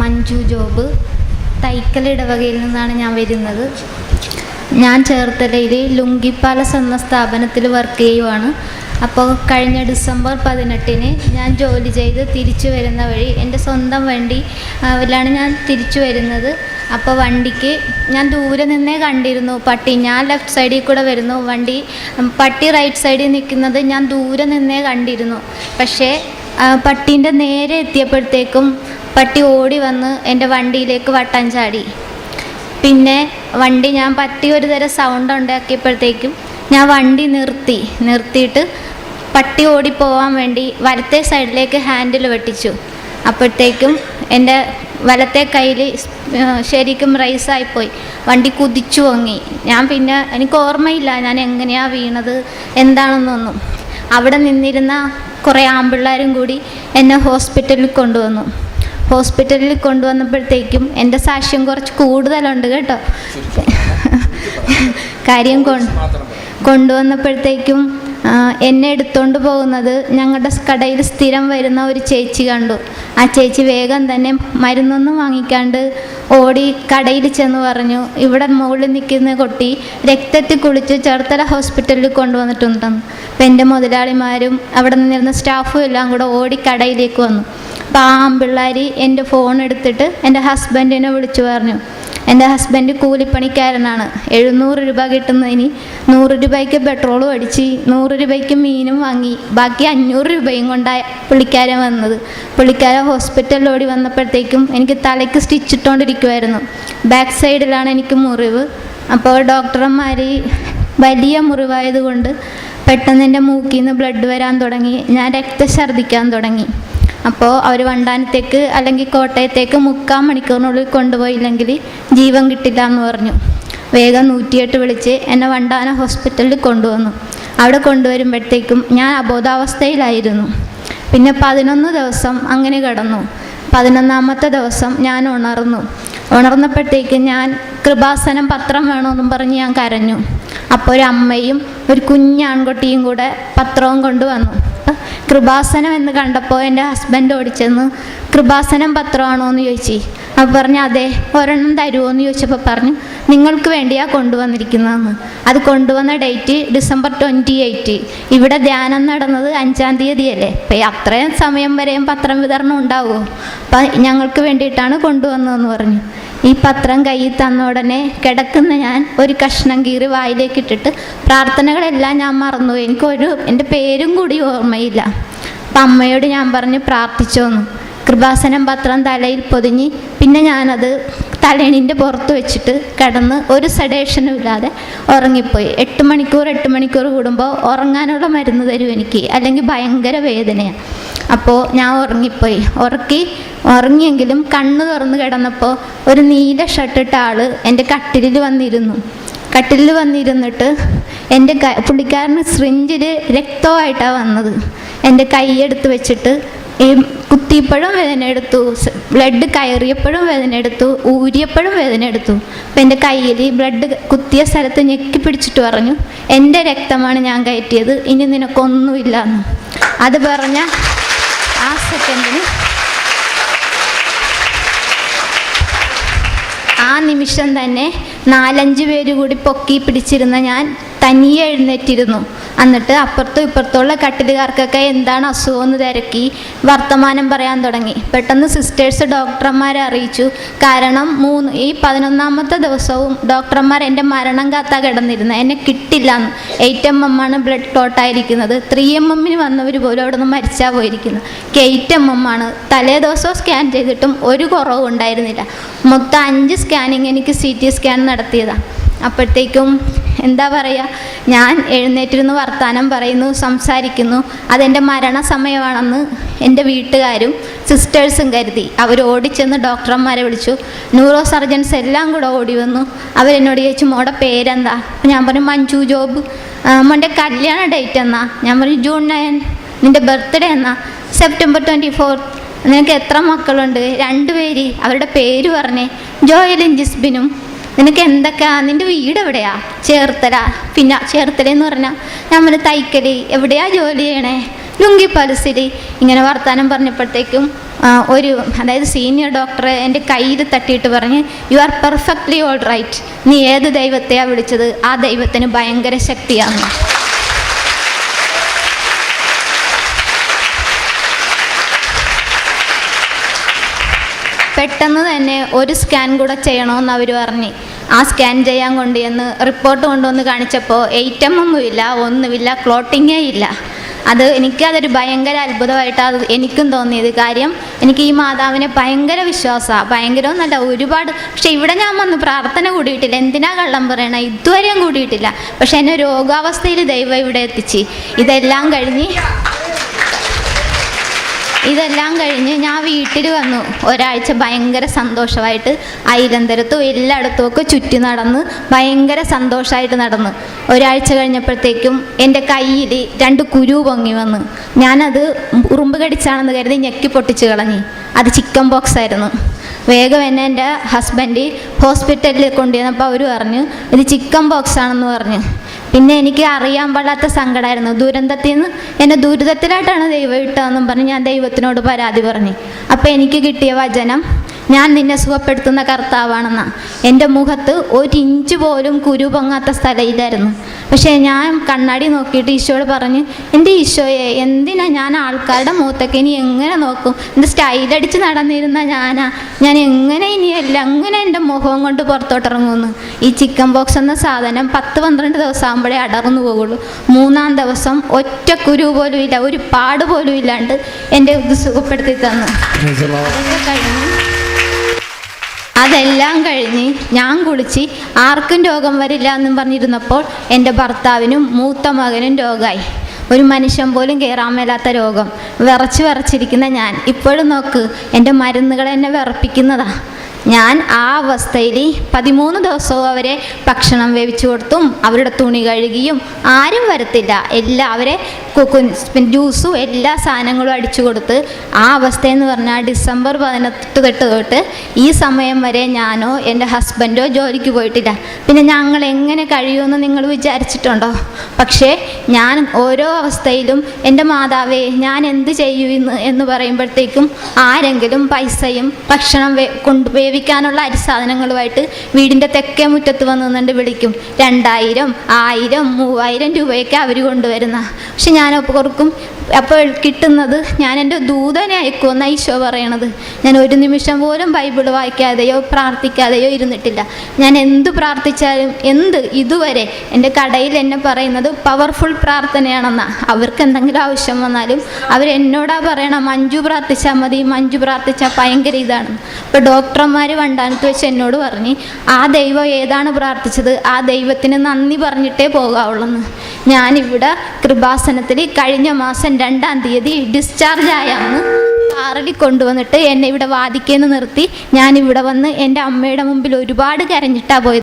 Manju job Thaikkal ഇടവകയിൽ നിന്നാണ് ഞാൻ വരുന്നത്. ഞാൻ ചേർത്തലയിലെ ലുങ്കി പാലസ് എന്ന സ്ഥാപനത്തിൽ വർക്ക് ചെയ്യുവാണ്. അപ്പോൾ കഴിഞ്ഞ ഡിസംബർ പതിനെട്ടിന് ഞാൻ ജോലി ചെയ്ത് തിരിച്ചു വരുന്ന വഴി എന്റെ സ്വന്തം വണ്ടി അതിലാണ് ഞാൻ തിരിച്ചു വരുന്നത്. അപ്പോൾ വണ്ടിക്ക് ഞാൻ ദൂരെ നിന്നേ കണ്ടിരുന്നു. പട്ടി ഞാൻ ലെഫ്റ്റ് സൈഡിൽ കൂടെ വരുന്നു. വണ്ടി പട്ടി റൈറ്റ് സൈഡിൽ നിൽക്കുന്നത് ഞാൻ ദൂരെ നിന്നേ കണ്ടിരുന്നു. പക്ഷേ പട്ടീന്റെ നേരെ എത്തിയപ്പോഴത്തേക്കും പട്ടി ഓടി വന്ന് എന്റെ വണ്ടിയിലേക്ക് വട്ടം ചാടി. പിന്നെ വണ്ടി ഞാൻ പട്ടി ഒരു തരം സൗണ്ട് ഉണ്ടാക്കിയപ്പോഴത്തേക്കും ഞാൻ വണ്ടി നിർത്തി. നിർത്തിയിട്ട് പട്ടി ഓടിപ്പോവാൻ വേണ്ടി വലത്തെ സൈഡിലേക്ക് ഹാൻഡിൽ വെട്ടിച്ചു. അപ്പോഴത്തേക്കും എന്റെ വലത്തെ കയ്യിൽ ശരിക്കും റൈസായിപ്പോയി വണ്ടി കുതിച്ചു പൊങ്ങി ഞാൻ പിന്നെ എനിക്ക് ഓർമ്മയില്ല ഞാൻ എങ്ങനെയാണ് വീണത് എന്താണെന്നൊന്നും. അവിടെ നിന്നിരുന്ന കുറേ ആമ്പിള്ളേരും കൂടി എന്നെ ഹോസ്പിറ്റലിൽ കൊണ്ടുവന്നു. ഹോസ്പിറ്റലിൽ കൊണ്ടുവന്നപ്പോഴത്തേക്കും എന്റെ സാക്ഷ്യം കുറച്ച് കൂടുതലുണ്ട് കേട്ടോ. കാര്യം കൊണ്ടുവന്നപ്പോഴത്തേക്കും എന്നെ എടുത്തോണ്ട് പോകുന്നത് ഞങ്ങളുടെ കടയിൽ സ്ഥിരം വരുന്ന ഒരു ചേച്ചി കണ്ടു. ആ ചേച്ചി വേഗം തന്നെ മരുന്നൊന്നും വാങ്ങിക്കാണ്ട് ഓടി കടയിൽ ചെന്ന് പറഞ്ഞു ഇവിടെ മുകളിൽ നിൽക്കുന്ന കുട്ടി രക്തത്തിൽ കുളിച്ച് ചേർത്തല ഹോസ്പിറ്റലിൽ കൊണ്ടുവന്നിട്ടുണ്ടെന്ന്. അപ്പം എന്റെ മുതലാളിമാരും അവിടെ നിന്നിരുന്ന സ്റ്റാഫും എല്ലാം കൂടെ ഓടി കടയിലേക്ക് വന്നു. ആമ്പിള്ളേർ എന്റെ ഫോൺ എടുത്തിട്ട് എന്റെ ഹസ്ബൻഡിനെ വിളിച്ചു പറഞ്ഞു. എന്റെ ഹസ്ബൻഡ് കൂലിപ്പണിക്കാരനാണ്. എഴുന്നൂറ് രൂപ കിട്ടുന്നതിന് നൂറ് രൂപയ്ക്ക് പെട്രോളും അടിച്ച് നൂറ് രൂപയ്ക്ക് മീനും വാങ്ങി. ബാക്കി അഞ്ഞൂറ് രൂപയും കൊണ്ടാണ് പുള്ളിക്കാരൻ വന്നത്. പുള്ളിക്കാരൻ ഹോസ്പിറ്റലിൽ ഓടി വന്നപ്പോഴത്തേക്കും എനിക്ക് തലയ്ക്ക് സ്റ്റിച്ചിട്ടുകൊണ്ടിരിക്കുമായിരുന്നു ബാക്ക് സൈഡിലാണ് എനിക്ക് മുറിവ്. അപ്പോൾ ഡോക്ടർമാർ വലിയ മുറിവായതുകൊണ്ട് പെട്ടെന്ന് എന്റെ മൂക്കിൽ നിന്ന് ബ്ലഡ് വരാൻ തുടങ്ങി. ഞാൻ രക്തം ഛർദ്ദിക്കാൻ തുടങ്ങി. അപ്പോൾ അവർ വണ്ടാനത്തേക്ക് അല്ലെങ്കിൽ കോട്ടയത്തേക്ക് മുക്കാൽ മണിക്കൂറിനുള്ളിൽ കൊണ്ടുപോയില്ലെങ്കിൽ ജീവൻ കിട്ടില്ല എന്ന് പറഞ്ഞു. വേഗം നൂറ്റിയെട്ട് വിളിച്ച് എന്നെ വണ്ടാന ഹോസ്പിറ്റലിൽ കൊണ്ടുവന്നു. അവിടെ കൊണ്ടുവരുമ്പോഴത്തേക്കും ഞാൻ അബോധാവസ്ഥയിലായിരുന്നു. പിന്നെ പതിനൊന്ന് ദിവസം അങ്ങനെ കിടന്നു. പതിനൊന്നാമത്തെ ദിവസം ഞാൻ ഉണർന്നു. ഉണർന്നപ്പോഴത്തേക്ക് ഞാൻ കൃപാസനം പത്രം വേണമെന്നും പറഞ്ഞ് ഞാൻ കരഞ്ഞു. അപ്പോൾ ഒരു അമ്മയും ഒരു കുഞ്ഞാൺകുട്ടിയും കൂടെ പത്രവും കൊണ്ടുവന്നു. കൃപാസനം എന്ന് കണ്ടപ്പോൾ എന്റെ ഹസ്ബൻഡ് ഓടിച്ചെന്ന് കൃപാസനം പത്രമാണോ എന്ന് ചോദിച്ചു. അപ്പോൾ പറഞ്ഞു അതെ ഒരെണ്ണം തരുമോ എന്ന് ചോദിച്ചപ്പോൾ പറഞ്ഞു നിങ്ങൾക്ക് വേണ്ടിയാണ് കൊണ്ടുവന്നിരിക്കുന്നതെന്ന്. അത് കൊണ്ടുവന്ന ഡേറ്റ് ഡിസംബർ ട്വന്റി എയ്റ്റ്. ഇവിടെ ധ്യാനം നടന്നത് അഞ്ചാം തീയതി അല്ലേ അപ്പം അത്രയും സമയം വരെയും പത്രം വിതരണം ഉണ്ടാവുമോ? അപ്പം ഞങ്ങൾക്ക് വേണ്ടിയിട്ടാണ് കൊണ്ടുവന്നതെന്ന് പറഞ്ഞു. ഈ പത്രം കയ്യിൽ തന്ന ഉടനെ കിടക്കുന്ന ഞാൻ ഒരു കഷ്ണം കീറി വായിലേക്ക് ഇട്ടിട്ട് പ്രാർത്ഥനകളെല്ലാം ഞാൻ മറന്നു. എനിക്കൊരു എന്റെ പേരും കൂടി ഓർമ്മയില്ല. അപ്പം അമ്മയോട് ഞാൻ പറഞ്ഞ് പ്രാർത്ഥിച്ചോന്നു. കൃപാസനം പത്രം തലയിൽ പൊതിഞ്ഞ് പിന്നെ ഞാനത് തലേണിന്റെ പുറത്ത് വെച്ചിട്ട് കിടന്ന് ഒരു സെഡേഷനും ഇല്ലാതെ ഉറങ്ങിപ്പോയി. എട്ട് മണിക്കൂർ എട്ട് മണിക്കൂർ കൂടുമ്പോൾ ഉറങ്ങാനുള്ള മരുന്ന് തരും എനിക്ക്. അല്ലെങ്കിൽ ഭയങ്കര വേദനയാണ് അപ്പോൾ ഞാൻ ഉറങ്ങിപ്പോയി. ഉറക്കി ഉറങ്ങിയെങ്കിലും കണ്ണ് തുറന്നു കിടന്നപ്പോൾ ഒരു നീല ഷർട്ടിട്ട ആൾ എന്റെ കട്ടിലിൽ വന്നിരുന്നു. കട്ടിലിൽ വന്നിരുന്നിട്ട് എന്റെ ക പുള്ളിക്കാരന് സ്രിഞ്ചിൽ രക്തമായിട്ടാണ് വന്നത്. എന്റെ കൈയെടുത്ത് വെച്ചിട്ട് ഈ കുത്തിയപ്പോഴും വേദന എടുത്തു ബ്ലഡ് കയറിയപ്പോഴും വേദന എടുത്തു ഊരിയപ്പോഴും വേദന എടുത്തു. അപ്പം എന്റെ കയ്യിൽ ബ്ലഡ് കുത്തിയ സ്ഥലത്ത് ഞെക്കി പിടിച്ചിട്ട് പറഞ്ഞു എന്റെ രക്തമാണ് ഞാൻ കയറ്റിയത് ഇനി നിനക്കൊന്നുമില്ല എന്ന് അത് പറഞ്ഞ ആ സെക്കൻഡിന് ആ നിമിഷം തന്നെ നാലഞ്ച് പേര് കൂടി പൊക്കി പിടിച്ചിരുന്ന ഞാൻ തനിയെ എഴുന്നേറ്റിരുന്നു. എന്നിട്ട് അപ്പുറത്തും ഇപ്പുറത്തുള്ള കട്ടിലുകാർക്കൊക്കെ എന്താണ് അസുഖം എന്ന് തിരക്കി വർത്തമാനം പറയാൻ തുടങ്ങി. പെട്ടെന്ന് സിസ്റ്റേഴ്സ് ഡോക്ടർമാരെ അറിയിച്ചു. കാരണം മൂന്ന് ഈ പതിനൊന്നാമത്തെ ദിവസവും ഡോക്ടർമാർ എന്റെ മരണം കാത്താ കിടന്നിരുന്നത് എന്നെ കിട്ടില്ല എന്ന് എയ്റ്റ് എം എം ആണ് ബ്ലഡ് ക്ലോട്ടായിരിക്കുന്നത് ത്രീ എം എമ്മിന് വന്നവർ പോലും അവിടെ നിന്ന് മരിച്ചാൽ പോയിരിക്കുന്നത് എയ്റ്റ് എം എം ആണ്. തലേ സ്കാൻ ചെയ്തിട്ടും ഒരു കുറവും ഉണ്ടായിരുന്നില്ല. മൊത്തം അഞ്ച് സ്കാനിങ് എനിക്ക് സി ടി സ്കാൻ നടത്തിയതാണ് അപ്പോഴത്തേക്കും എന്താ പറയുക ഞാൻ എഴുന്നേറ്റിരുന്ന് വർത്തമാനം പറയുന്നു സംസാരിക്കുന്നു. അതെന്റെ മരണസമയമാണെന്ന് എന്റെ വീട്ടുകാരും സിസ്റ്റേഴ്സും കരുതി. അവർ ഓടിച്ചെന്ന് ഡോക്ടർമാരെ വിളിച്ചു. ന്യൂറോ സർജൻസ് എല്ലാം കൂടെ ഓടി വന്നു. അവരെന്നോട് ചോദിച്ചു മോടെ പേരെന്താ? ഞാൻ പറഞ്ഞു മഞ്ജു ജോബ്. മോന്റെ കല്യാണ ഡേറ്റ് എന്നാ? ഞാൻ പറഞ്ഞു ജൂൺ നയൻ. നിന്റെ ബർത്ത്ഡേ എന്നാ? September twenty fourth. നിനക്ക് എത്ര മക്കളുണ്ട്? രണ്ടുപേര്. അവരുടെ പേര് പറഞ്ഞേ. ജോയലും ജിസ്ബിനും നിനക്ക് എന്തൊക്കെയാ? നിന്റെ വീട് എവിടെയാ? ചേർത്തല. പിന്നെ ചേർത്തല എന്ന് പറഞ്ഞാൽ നമ്മൾ തൈക്കലി എവിടെയാ ജോലി ചെയ്യണേ? ലുങ്കി പലസിൽ ഇങ്ങനെ വർത്തമാനം പറഞ്ഞപ്പോഴത്തേക്കും ഒരു അതായത് സീനിയർ ഡോക്ടർ എന്റെ കയ്യിൽ തട്ടിയിട്ട് പറഞ്ഞ് you are perfectly all right നീ ഏത് ദൈവത്തെയാണ് വിളിച്ചത്? ആ ദൈവത്തിന് ഭയങ്കര ശക്തിയാണ്. പെട്ടെന്ന് തന്നെ ഒരു സ്കാൻ കൂടെ ചെയ്യണമെന്ന് അവർ പറഞ്ഞു. ആ സ്കാൻ ചെയ്യാൻ കൊണ്ട് എന്ന് റിപ്പോർട്ട് കൊണ്ടുവന്ന് കാണിച്ചപ്പോൾ എയ്റ്റം ഒന്നുമില്ല ഒന്നുമില്ല ക്ലോട്ടിങ്ങേ ഇല്ല. അത് എനിക്ക് അതൊരു ഭയങ്കര അത്ഭുതമായിട്ടാണ് അത് എനിക്കും തോന്നിയത്. കാര്യം എനിക്ക് ഈ മാതാവിനെ ഭയങ്കര വിശ്വാസമാണ് ഭയങ്കര ഒന്നല്ല ഒരുപാട്. പക്ഷെ ഇവിടെ ഞാൻ വന്ന് പ്രാർത്ഥന കൂടിയിട്ടില്ല. എന്തിനാ കള്ളം പറയണ? ഇതുവരെയും കൂടിയിട്ടില്ല. പക്ഷെ എന്നെ രോഗാവസ്ഥയിൽ ദൈവം ഇവിടെ എത്തിച്ച്. ഇതെല്ലാം കഴിഞ്ഞ് ഇതെല്ലാം കഴിഞ്ഞ് ഞാൻ വീട്ടിൽ വന്നു. ഒരാഴ്ച ഭയങ്കര സന്തോഷമായിട്ട് അയിലന്തരത്തും എല്ലായിടത്തും ഒക്കെ ചുറ്റി നടന്ന് ഭയങ്കര സന്തോഷമായിട്ട് നടന്നു. ഒരാഴ്ച കഴിഞ്ഞപ്പോഴത്തേക്കും എന്റെ കയ്യിൽ രണ്ട് കുരു പൊങ്ങി വന്ന്. ഞാനത് ഉറുമ്പ് കടിച്ചാണെന്ന് കരുതി ഞെക്കി പൊട്ടിച്ച് കളഞ്ഞു. അത് ചിക്കൻ ബോക്സ് ആയിരുന്നു. വേഗം എന്നെ എന്റെ ഹസ്ബൻഡ് ഹോസ്പിറ്റലിൽ കൊണ്ടുവന്നപ്പോൾ അവർ പറഞ്ഞു ഇത് ചിക്കൻ ബോക്സ് ആണെന്ന് പറഞ്ഞു. പിന്നെ എനിക്ക് അറിയാൻ പാടാത്ത സങ്കടമായിരുന്നു ദുരന്തത്തിൽ നിന്ന് എന്നെ ദുരിതത്തിലായിട്ടാണ് ദൈവം ഇട്ടതെന്നും പറഞ്ഞ് ഞാൻ ദൈവത്തിനോട് പരാതി പറഞ്ഞു. അപ്പോൾ എനിക്ക് കിട്ടിയ വചനം ഞാൻ നിന്നെ സുഖപ്പെടുത്തുന്ന കർത്താവാണെന്ന. എന്റെ മുഖത്ത് ഒരു ഇഞ്ച് പോലും കുരു പൊങ്ങാത്ത സ്ഥലമില്ലായിരുന്നു പക്ഷേ ഞാൻ കണ്ണാടി നോക്കിയിട്ട് ഈശോയോട് പറഞ്ഞ് എന്റെ ഈശോയെ എന്തിനാ ഞാൻ ആൾക്കാരുടെ മുഖത്തൊക്കെ ഇനി എങ്ങനെ നോക്കും? എന്റെ സ്റ്റൈലടിച്ച് നടന്നിരുന്ന ഞാനാ. ഞാൻ എങ്ങനെ ഇനിയല്ല അങ്ങനെ എന്റെ മുഖം കൊണ്ട് പുറത്തോട്ടിറങ്ങുമെന്ന് ഈ ചിക്കൻ ബോക്സ് എന്ന സാധനം പത്ത് പന്ത്രണ്ട് ദിവസം ആകുമ്പോഴേ അടർന്നു പോകുള്ളൂ. മൂന്നാം ദിവസം ഒറ്റ കുരു പോലും ഇല്ല ഒരു പാട് പോലും ഇല്ലാണ്ട് എന്റെ ഇത് സുഖപ്പെടുത്തി തന്നു. കഴിഞ്ഞ്. അതെല്ലാം കഴിഞ്ഞ് ഞാൻ കുളിച്ച് ആർക്കും രോഗം വരില്ല എന്നും പറഞ്ഞിരുന്നപ്പോൾ എന്റെ ഭർത്താവിനും മൂത്ത മകനും രോഗമായി ഒരു മനുഷ്യൻ പോലും കയറാൻ മേലാത്ത രോഗം. വിറച്ച് വിറച്ചിരിക്കുന്ന ഞാൻ. ഇപ്പോഴും നോക്ക് എന്റെ മരുന്നുകൾ എന്നെ വിറപ്പിക്കുന്നതാ. ഞാൻ ആ അവസ്ഥയിൽ പതിമൂന്ന് ദിവസവും അവരെ ഭക്ഷണം വേവിച്ചു കൊടുത്തും അവരുടെ തുണി കഴുകിയും ആരും വരത്തില്ല. എല്ലാ അവരെ കുക്കു ജ്യൂസും എല്ലാ സാധനങ്ങളും അടിച്ചു കൊടുത്ത് ആ അവസ്ഥയെന്ന് പറഞ്ഞാൽ ഡിസംബർ പതിനെട്ട് തൊട്ട് തൊട്ട് ഈ സമയം വരെ ഞാനോ എന്റെ ഹസ്ബൻഡോ ജോലിക്ക് പോയിട്ടില്ല. പിന്നെ ഞങ്ങൾ എങ്ങനെ കഴിയുമെന്ന് നിങ്ങൾ വിചാരിച്ചിട്ടുണ്ടോ? പക്ഷേ ഞാൻ ഓരോ അവസ്ഥയിലും എന്റെ മാതാവേ ഞാൻ എന്ത് ചെയ്യൂ എന്ന് പറയുമ്പോഴത്തേക്കും ആരെങ്കിലും പൈസയും ഭക്ഷണം വേ കൊണ്ട് അരി സാധനങ്ങളുമായിട്ട് വീടിന്റെ തെക്കേ മുറ്റത്ത് വന്ന് നിന്നുകൊണ്ട് വിളിക്കും. രണ്ടായിരം ആയിരം മൂവായിരം രൂപയൊക്കെ അവർ കൊണ്ടുവരുന്ന. പക്ഷെ ഞാൻ ഓർക്കും അപ്പോൾ കിട്ടുന്നത് ഞാൻ എന്റെ ദൂതനെ അയക്കുമെന്ന ഈശോ പറയണത്. ഞാൻ ഒരു നിമിഷം പോലും ബൈബിൾ വായിക്കാതെയോ പ്രാർത്ഥിക്കാതെയോ ഇരുന്നിട്ടില്ല. ഞാൻ എന്ത് പ്രാർത്ഥിച്ചാലും എന്ത് ഇതുവരെ എന്റെ കടയിൽ എന്നെ പറയുന്നത് പവർഫുൾ പ്രാർത്ഥനയാണെന്നാ. അവർക്ക് എന്തെങ്കിലും ആവശ്യം വന്നാലും അവരെന്നോടാ പറയണം മഞ്ജു പ്രാർത്ഥിച്ചാൽ മതി മഞ്ജു പ്രാർത്ഥിച്ചാൽ ഭയങ്കര ഇതാണ്. ഇപ്പോൾ ഡോക്ടർമാർ വണ്ടാനത്ത് വെച്ച് എന്നോട് പറഞ്ഞ് ആ ദൈവം ഏതാണ് പ്രാർത്ഥിച്ചത്? ആ ദൈവത്തിന് നന്ദി പറഞ്ഞിട്ടേ പോകാവുള്ളൂ ഞാനിവിടെ കൃപാസനത്തിൽ കഴിഞ്ഞ മാസം രണ്ടാം തീയതി ഡിസ്ചാർജ് ആയാണ് കാറിൽ കൊണ്ടുവന്നിട്ട് എന്നെ ഇവിടെ വാദിക്കേന്ന് നിർത്തി. ഞാനിവിടെ വന്ന് എന്റെ അമ്മയുടെ മുമ്പിൽ ഒരുപാട് കരഞ്ഞിട്ടാണ് പോയത്.